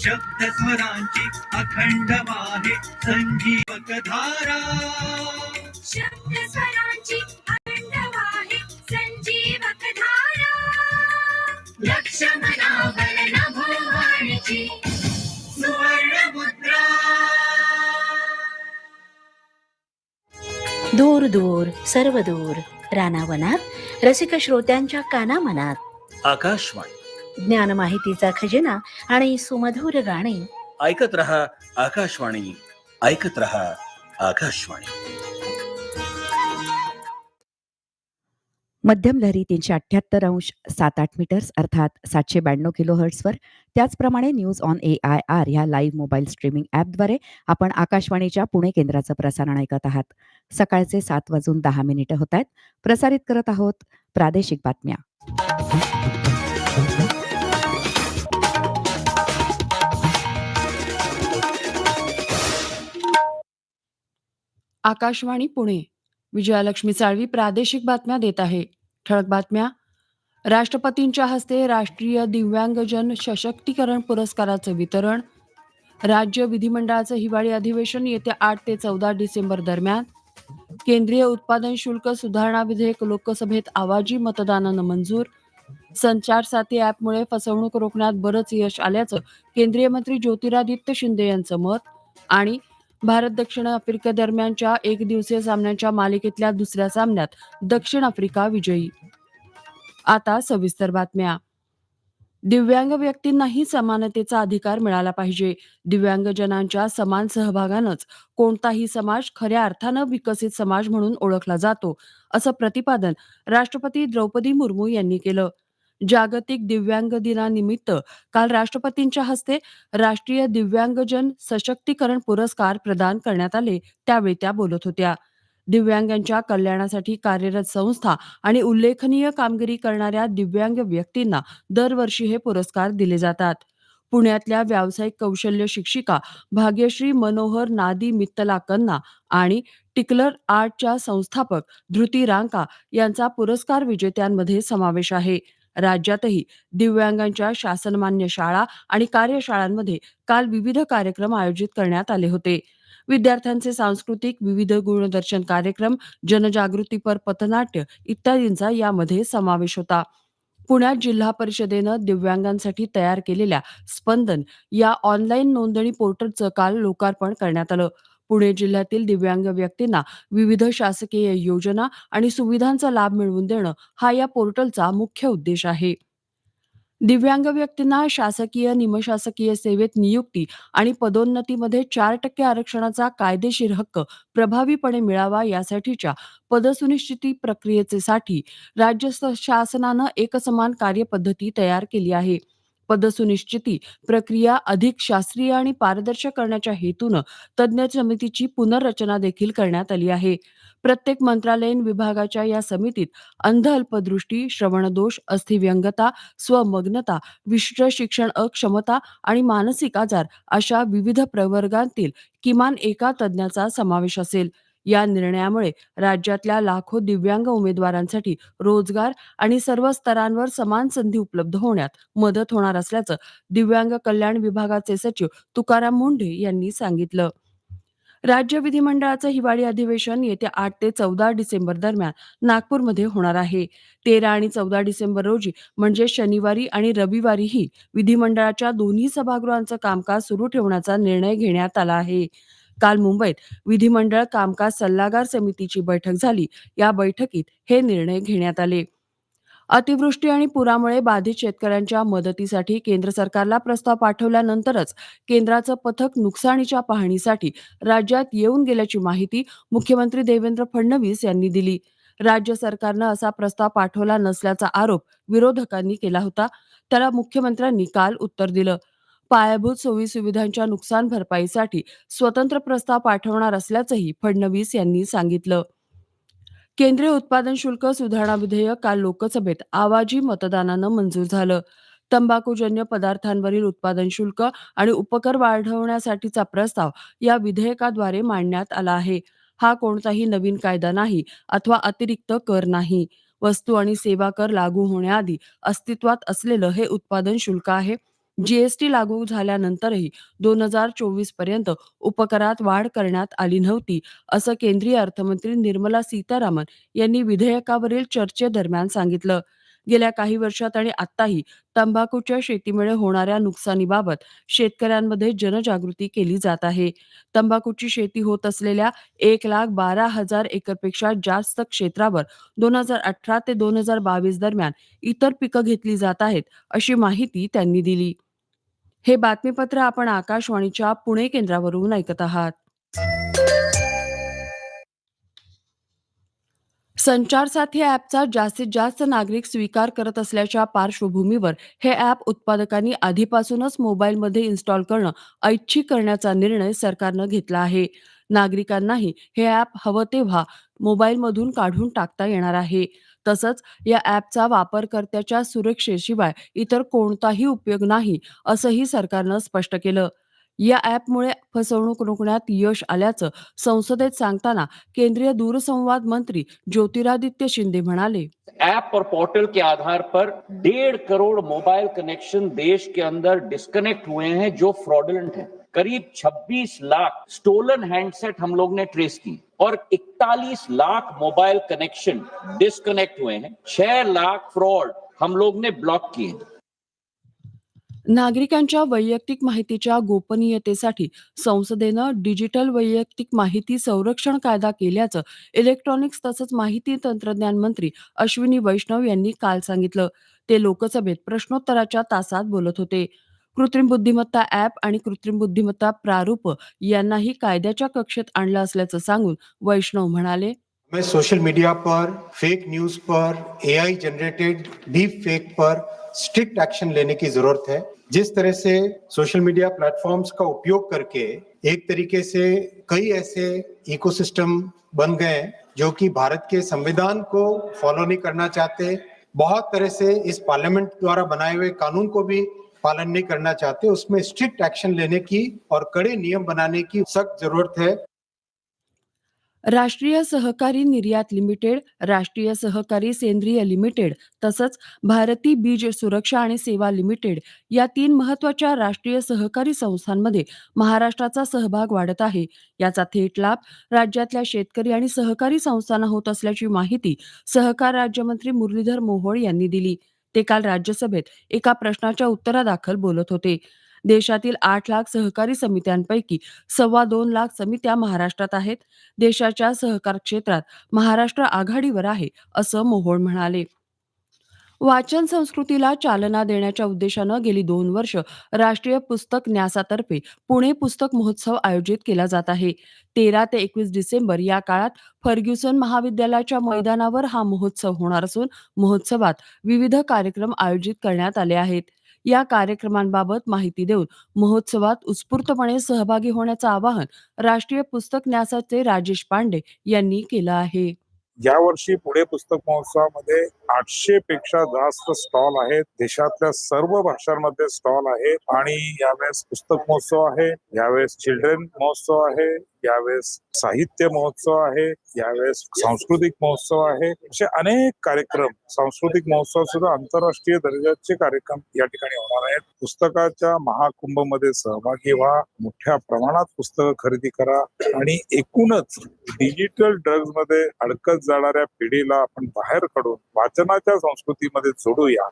शब्द स्वरांची अखंड वाहे संजीवक धारा शब्द स्वरांची अखंड वाहे संजीवक धारा लक्ष मनावर नभोवाणीची सुवर्ण मुद्रा दूर दूर सर्व दूर रानावनात रसिक श्रोत्यांच्या कानामनात. आकाशवाणी. ज्ञान माहितीचा खजिना आणि सुमधुर गाणी. ऐकत रहा आकाशवाणी ऐकत रहा आकाशवाणी. मध्यम लहरी तीनशे अठ्याहत्तर अंश सात आठ मीटर्स अर्थात सातशे ब्याण्णव किलो हर्ट्सवर त्याचप्रमाणे news on A I R ह्या लाईव्ह मोबाईल स्ट्रीमिंग ॲपद्वारे आपण आकाशवाणीच्या पुणे केंद्राचं प्रसारण ऐकत आहात. सकाळचे सात वाजून दहा मिनिटं होत आहेत. प्रसारित करत आहोत प्रादेशिक बातम्या. आकाशवाणी पुणे. विजयालक्ष्मी साळवी प्रादेशिक बातम्या देत आहे. ठळक बातम्या. राष्ट्रपतींच्या हस्ते राष्ट्रीय दिव्यांगजन सशक्तीकरण पुरस्काराचं वितरण. राज्य विधिमंडळाचं हिवाळी अधिवेशन येत्या आठ ते चौदा डिसेंबर दरम्यान. केंद्रीय उत्पादन शुल्क सुधारणा विधेयक लोकसभेत आवाजी मतदानानं मंजूर. संचार साथी ॲपमुळे फसवणूक रोखण्यात बरंच यश आल्याचं केंद्रीय मंत्री ज्योतिरादित्य शिंदे यांचं मत. आणि भारत दक्षिण आफ्रिके दरम्यानच्या एक दिवसीय सामन्यांच्या मालिकेतल्या दुसऱ्या सामन्यात दक्षिण आफ्रिका विजयी. आता सविस्तर बातम्या. दिव्यांग व्यक्तींनाही समानतेचा अधिकार मिळाला पाहिजे. दिव्यांगजनांच्या समान सहभागानंच कोणताही समाज खऱ्या अर्थानं विकसित समाज म्हणून ओळखला जातो असं प्रतिपादन राष्ट्रपती द्रौपदी मुर्मू यांनी केलं. जागतिक दिव्यांग दिनानिमित्त काल राष्ट्रपतींच्या हस्ते राष्ट्रीय दिव्यांगजन सशक्तीकरण पुरस्कार प्रदान करण्यात आले. त्यावेळी त्या बोलत होत्या. दिव्यांगांच्या कल्याणासाठी कार्यरत संस्था आणि उल्लेखनीय कामगिरी करणाऱ्या दिव्यांग व्यक्तींना दरवर्षी हे पुरस्कार दिले जातात. पुण्यातल्या व्यावसायिक कौशल्य शिक्षिका भाग्यश्री मनोहर नादी मित्तलाकन्ना आणि टिकलर आर्टच्या संस्थापक धृती रांका यांचा पुरस्कार विजेत्यांमध्ये समावेश आहे. राज्यातही दिव्यांगांच्या शासनमान्य शाळा आणि कार्यशाळांमध्ये काल विविध कार्यक्रम आयोजित करण्यात आले होते. विद्यार्थ्यांचे सांस्कृतिक विविध गुणदर्शन कार्यक्रम जनजागृतीपर पथनाट्य इत्यादींचा यामध्ये समावेश होता. पुण्यात जिल्हा परिषदेनं दिव्यांगांसाठी तयार केलेल्या स्पंदन या ऑनलाईन नोंदणी पोर्टलचं काल लोकार्पण करण्यात आलं. पुणे जिल्ह्यातील दिव्यांग व्यक्तींना विविध शासकीय योजना आणि सुविधांचा लाभ मिळवून देणं हा या पोर्टलचा मुख्य उद्देश आहे. दिव्यांग व्यक्तींना शासकीय निमशासकीय सेवेत नियुक्ती आणि पदोन्नतीमध्ये चार टक्के आरक्षणाचा कायदेशीर हक्क प्रभावीपणे मिळावा यासाठीच्या पदसुनिश्चिती प्रक्रियेसाठी राज्य शासनानं एकसमान कार्यपद्धती तयार केली आहे. पदसुनिश्चिती प्रक्रिया अधिक शास्त्रीय आणि पारदर्शक करण्याच्या हेतूनं तज्ज्ञ समितीची पुनर्रचना देखील करण्यात आली आहे. प्रत्येक मंत्रालयीन विभागाच्या या समितीत अंध अल्पदृष्टी श्रवणदोष अस्थिव्यंगता स्वमग्नता विशिष्ट शिक्षण अक्षमता आणि मानसिक आजार अशा विविध प्रवर्गांतील किमान एका तज्ज्ञाचा समावेश असेल. या निर्णयामुळे राज्यातल्या लाखो दिव्यांग उमेदवारांसाठी रोजगार आणि सर्व स्तरांवर समान संधी उपलब्ध होण्यात मदत होणार असल्याचं दिव्यांग कल्याण विभागाचे सचिव तुकाराम मुंढे यांनी सांगितलं. राज्य विधिमंडळाचं हिवाळी अधिवेशन येत्या आठ ते चौदा डिसेंबर दरम्यान नागपूरमध्ये होणार आहे. तेरा आणि चौदा डिसेंबर रोजी म्हणजे शनिवारी आणि रविवारीही विधिमंडळाच्या दोन्ही सभागृहांचं कामकाज सुरू ठेवण्याचा निर्णय घेण्यात आला आहे. काल मुंबईत विधिमंडळ कामकाज सल्लागार समितीची बैठक झाली. या बैठकीत हे निर्णय घेण्यात आले. अतिवृष्टी आणि पुरामुळे बाधित शेतकऱ्यांच्या मदतीसाठी केंद्र सरकारला प्रस्ताव पाठवल्यानंतरच केंद्राचं पथक नुकसानीच्या पाहणीसाठी राज्यात येऊन गेल्याची माहिती मुख्यमंत्री देवेंद्र फडणवीस यांनी दिली. राज्य सरकारनं असा प्रस्ताव पाठवला नसल्याचा आरोप विरोधकांनी केला होता. त्याला मुख्यमंत्र्यांनी काल उत्तर दिलं. पायाभूत सोयी सुविधांच्या नुकसान भरपाईसाठी स्वतंत्र प्रस्ताव पाठवणार असल्याचंही फडणवीस यांनी सांगितलं. केंद्रीय उत्पादन शुल्क सुधारणा विधेयक काल लोकसभेत आवाजी मतदानानं मंजूर झालं. तंबाखूजन्य पदार्थांवरील उत्पादन शुल्क आणि उपकर वाढवण्यासाठीचा प्रस्ताव या विधेयकाद्वारे मांडण्यात आला आहे. हा कोणताही नवीन कायदा नाही अथवा अतिरिक्त कर नाही. वस्तू आणि सेवा कर लागू होण्याआधी अस्तित्वात असलेलं हे उत्पादन शुल्क आहे. जीएसटी लागू झाल्यानंतरही दोन हजार चोवीसपर्यंत उपकरात वाढ करण्यात आली नव्हती असं केंद्रीय अर्थमंत्री निर्मला सीतारामन यांनी विधेयकावरील चर्चेदरम्यान सांगितलं. गेल्या काही वर्षात आणि आत्ताही तंबाखूच्या शेतीमुळे होणाऱ्या नुकसानीबाबत शेतकऱ्यांमध्ये जनजागृती केली जात आहे. तंबाखूची शेती होत असलेल्या एक लाख बारा हजार एकरपेक्षा जास्त क्षेत्रावर दोन हजार अठरा ते दोन हजार बावीस दरम्यान इतर पिकं घेतली जात आहेत अशी माहिती त्यांनी दिली. हे बातमीपत्र आपण आकाशवाणीच्या पुणे केंद्रावरून ऐकत आहात. संचारसाथी ॲपचा जास्तीत जास्त नागरिक स्वीकार करत असल्याच्या पार्श्वभूमीवर हे ॲप उत्पादकांनी आधीपासूनच मोबाईलमध्ये इन्स्टॉल करणं ऐच्छिक करण्याचा निर्णय सरकारनं घेतला आहे. नागरिकांनाही हे ॲप हवं तेव्हा मोबाईलमधून काढून टाकता येणार आहे. तसंच या ॲपचा वापरकर्त्याच्या सुरक्षेशिवाय इतर कोणताही उपयोग नाही असंही सरकारनं स्पष्ट केलं. या ॲपमुळे फसवणूक रोखण्यात यश आल्याचं संसदेत सांगताना केंद्रीय दूरसंवाद मंत्री ज्योतिरादित्य शिंदे म्हणाले. ऐप और पोर्टल के आधार पर डेढ़ करोड़ मोबाइल कनेक्शन देश के अंदर डिस्कनेक्ट हुए हैं जो फ्रॉडुलेंट है। करीब 26 लाख स्टोलन हैंडसेट हम लोग ने ट्रेस की और 41 लाख मोबाइल कनेक्शन डिस्कनेक्ट हुए हैं। छह लाख फ्रॉड हम लोग ने ब्लॉक किए हैं। नागरिकांच्या वैयक्तिक माहितीच्या गोपनीयतेसाठी संसदेनं डिजिटल वैयक्तिक माहिती संरक्षण कायदा केल्याचं इलेक्ट्रॉनिक्स तसंच माहिती तंत्रज्ञान मंत्री अश्विनी वैष्णव यांनी काल सांगितलं. ते लोकसभेत प्रश्नोत्तराच्या तासात बोलत होते. कृत्रिम बुद्धिमत्ता ॲप आणि कृत्रिम बुद्धिमत्ता प्रारूप यांनाही कायद्याच्या कक्षेत आणलं असल्याचं सांगून वैष्णव म्हणाले. हमें सोशल मीडिया पर फेक न्यूज पर एआई जनरेटेड डीप फेक पर स्ट्रिक्ट एक्शन लेने की जरूरत है। जिस तरह से सोशल मीडिया प्लेटफॉर्म्स का उपयोग करके एक तरीके से कई ऐसे इकोसिस्टम बन गए हैं जो कि भारत के संविधान को फॉलो नहीं करना चाहते बहुत तरह से इस पार्लियामेंट द्वारा बनाए हुए कानून को भी पालन नहीं करना चाहते उसमें स्ट्रिक्ट एक्शन लेने की और कड़े नियम बनाने की सख्त जरूरत है। राष्ट्रीय सहकारी निर्यात लिमिटेड राष्ट्रीय सहकारी सेंद्रिय लिमिटेड तसंच भारती बीज सुरक्षा आणि सेवा लिमिटेड या तीन महत्त्वाच्या राष्ट्रीय सहकारी संस्थांमध्ये महाराष्ट्राचा सहभाग वाढत आहे. याचा थेट लाभ राज्यातल्या शेतकरी आणि सहकारी संस्थांना होत असल्याची माहिती सहकार राज्यमंत्री मुरलीधर मोहोळ यांनी दिली. ते काल राज्यसभेत एका प्रश्नाच्या उत्तरादाखल बोलत होते. देशातील आठ लाख सहकारी समित्यांपैकी सव्वा दोन लाख समित्या महाराष्ट्रात आहेत. देशाच्या सहकार क्षेत्रात महाराष्ट्र आघाडीवर आहे असं मोहोळ म्हणाले. वाचन संस्कृतीला चालना देण्याच्या उद्देशानं गेली दोन वर्ष राष्ट्रीय पुस्तक न्यासातर्फे पुणे पुस्तक महोत्सव आयोजित केला जात आहे. तेरा ते एकवीस डिसेंबर या काळात फर्ग्युसन महाविद्यालयाच्या मैदानावर हा महोत्सव होणार असून महोत्सवात विविध कार्यक्रम आयोजित करण्यात आले आहेत. या कार्यक्रमांबाबत माहिती देऊन महोत्सवात उत्स्फूर्तपणे सहभागी होण्याचं आवाहन राष्ट्रीय पुस्तक न्यासाचे राजेश पांडे यांनी केलं आहे. या वर्षी पुणे पुस्तक महोत्सवामध्ये आठशे पेक्षा जास्त स्टॉल आहेत. देशातल्या सर्व भाषांमध्ये स्टॉल आहेत. आणि यावेळेस पुस्तक महोत्सव आहे. यावेळेस चिल्ड्रन महोत्सव आहे. यावेळेस साहित्य महोत्सव आहे यावेळेस सांस्कृतिक महोत्सव आहे. असे अनेक कार्यक्रम सांस्कृतिक महोत्सव सुद्धा आंतरराष्ट्रीय दर्जाचे कार्यक्रम या ठिकाणी होणार आहेत. पुस्तकाच्या महाकुंभमध्ये सहभागी व्हा मोठ्या प्रमाणात पुस्तकं खरेदी करा आणि एकूणच डिजिटल ड्रग्जमध्ये अडकत जाणाऱ्या पिढीला आपण बाहेर काढून वाचनाच्या संस्कृतीमध्ये जोडूया.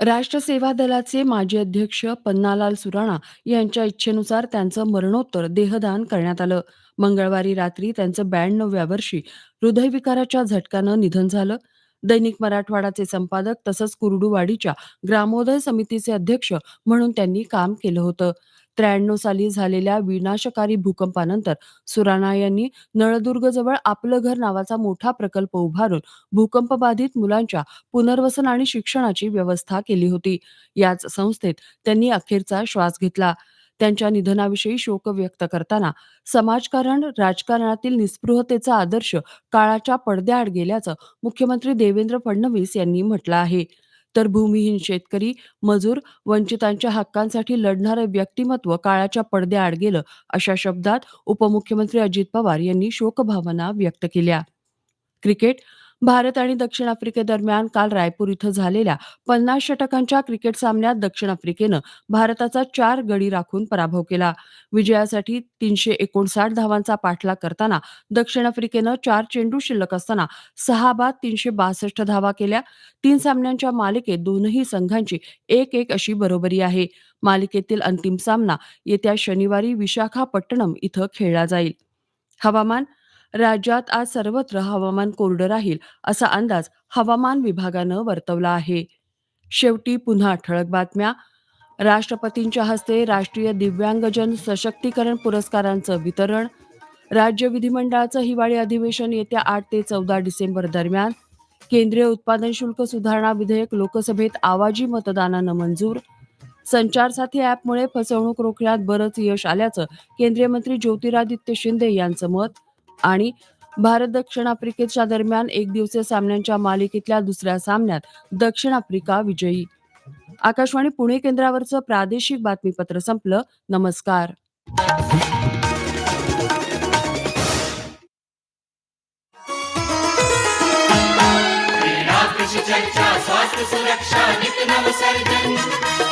राष्ट्र सेवा दलाचे माजी अध्यक्ष पन्नालाल सुराणा यांच्या इच्छेनुसार त्यांचं मरणोत्तर देहदान करण्यात आलं. मंगळवारी रात्री त्यांचं ब्याण्णव्या वर्षी हृदयविकाराच्या झटक्यानं निधन झालं. दैनिक मराठवाडाचे संपादक तसंच कुर्डुवाडीच्या ग्रामोदय समितीचे अध्यक्ष म्हणून त्यांनी काम केलं होतं. त्र्याण्णव साली झालेल्या विनाशकारी भूकंपानंतर सुराणा यांनी नळदुर्गजवळ आपलं घर नावाचा मोठा प्रकल्प उभारून भूकंपबाधित मुलांच्या पुनर्वसन आणि शिक्षणाची व्यवस्था केली होती. याच संस्थेत त्यांनी अखेरचा श्वास घेतला. त्यांच्या निधनाविषयी शोक व्यक्त करताना समाजकारण राजकारणातील निस्पृहतेचा आदर्श काळाच्या पडद्याआड गेल्याचं मुख्यमंत्री देवेंद्र फडणवीस यांनी म्हटलं आहे. तर भूमिहीन शेतकरी मजूर वंचितांच्या हक्कांसाठी लढणारं व्यक्तिमत्व काळाच्या पडद्याआड गेलं अशा शब्दात उपमुख्यमंत्री अजित पवार यांनी शोकभावना व्यक्त केल्या. क्रिकेट भारत आणि दक्षिण आफ्रिकेदरम्यान काल रायपूर इथं झालेल्या पन्नास षटकांच्या क्रिकेट सामन्यात दक्षिण आफ्रिकेनं भारताचा चार गडी राखून पराभव केला. विजयासाठी तीनशे एकोणसाठ धावांचा पाठलाग करताना दक्षिण आफ्रिकेनं चार चेंडू शिल्लक असताना सहा बाद तीनशे बासष्ट धावा केल्या. तीन सामन्यांच्या मालिकेत दोनही संघांची एक एक अशी बरोबरी आहे. मालिकेतील अंतिम सामना येत्या शनिवारी विशाखापट्टणम इथं खेळला जाईल. हवामान राज्यात आज सर्वत्र हवामान कोरडं राहील असा अंदाज हवामान विभागानं वर्तवला आहे. शेवटी पुन्हा ठळक बातम्या. राष्ट्रपतींच्या हस्ते राष्ट्रीय दिव्यांगजन सशक्तीकरण पुरस्कारांचं वितरण. राज्य विधिमंडळाचं हिवाळी अधिवेशन येत्या आठ ते चौदा डिसेंबर दरम्यान. केंद्रीय उत्पादन शुल्क सुधारणा विधेयक लोकसभेत आवाजी मतदानानं मंजूर. संचारसाथी ॲपमुळे फसवणूक रोखण्यात बरंच यश आल्याचं केंद्रीय मंत्री ज्योतिरादित्य शिंदे यांचं मत. आणि भारत दक्षिण आफ्रिकेच्या दरम्यान एक दिवसीय सामन्यांच्या मालिकेतल्या दुसऱ्या सामन्यात दक्षिण आफ्रिका विजयी. आकाशवाणी पुणे केंद्रावरचं प्रादेशिक बातमीपत्र संपलं. नमस्कार. चर्चा स्वास्थ्य सुरक्षा नित नवसर्जन.